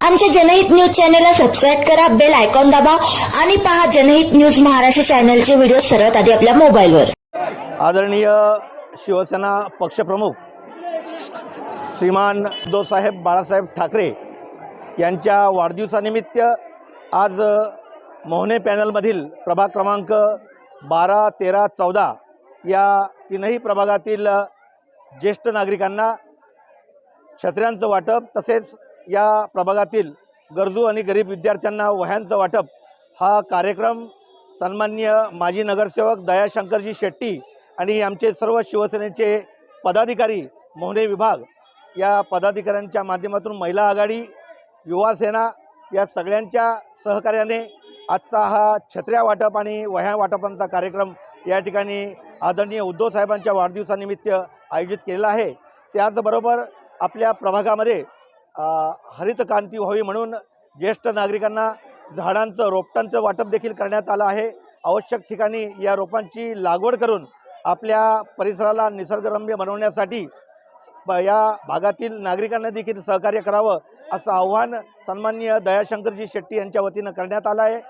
आमच्या जनहित न्यूज चॅनलला सबस्क्राईब करा बेल आयकॉन दाबा आणि पहा जनहित न्यूज महाराष्ट्र चॅनलचे व्हिडिओ सर्वात आधी आपल्या मोबाईलवर. आदरणीय शिवसेना पक्षप्रमुख श्रीमान उद्धवसाहेब बाळासाहेब ठाकरे यांच्या वाढदिवसानिमित्त आज मोहने पॅनलमधील प्रभाग क्रमांक बारा तेरा चौदा या तीनही प्रभागातील ज्येष्ठ नागरिकांना छत्र्यांचं वाटप तसेच या प्रभागातील गरजू आणि गरीब विद्यार्थ्यांना वह्यांचं वाटप हा कार्यक्रम सन्माननीय माजी नगरसेवक दयाशंकरजी शेट्टी आणि आमचे सर्व शिवसेनेचे पदाधिकारी मोहने विभाग या पदाधिकाऱ्यांच्या माध्यमातून महिला आघाडी युवासेना या सगळ्यांच्या सहकार्याने आजचा हा छत्र्या वाटप आणि वह्या वाटपांचा कार्यक्रम या ठिकाणी आदरणीय उद्धव साहेबांच्या वाढदिवसानिमित्त आयोजित केलेला आहे. त्याचबरोबर आपल्या प्रभागामध्ये हरित क्रांती व्हावी म्हणून ज्येष्ठ नागरिकांना झाडांचं रोपटांचं वाटप देखील करण्यात आलं आहे. आवश्यक ठिकाणी या रोपांची लागवड करून आपल्या परिसराला निसर्गरम्य बनवण्यासाठी या भागातील नागरिकांना देखील सहकार्य करावं असं आव्हान सन्माननीय दयाशंकरजी शेट्टी यांच्या वतीनं करण्यात आलं आहे.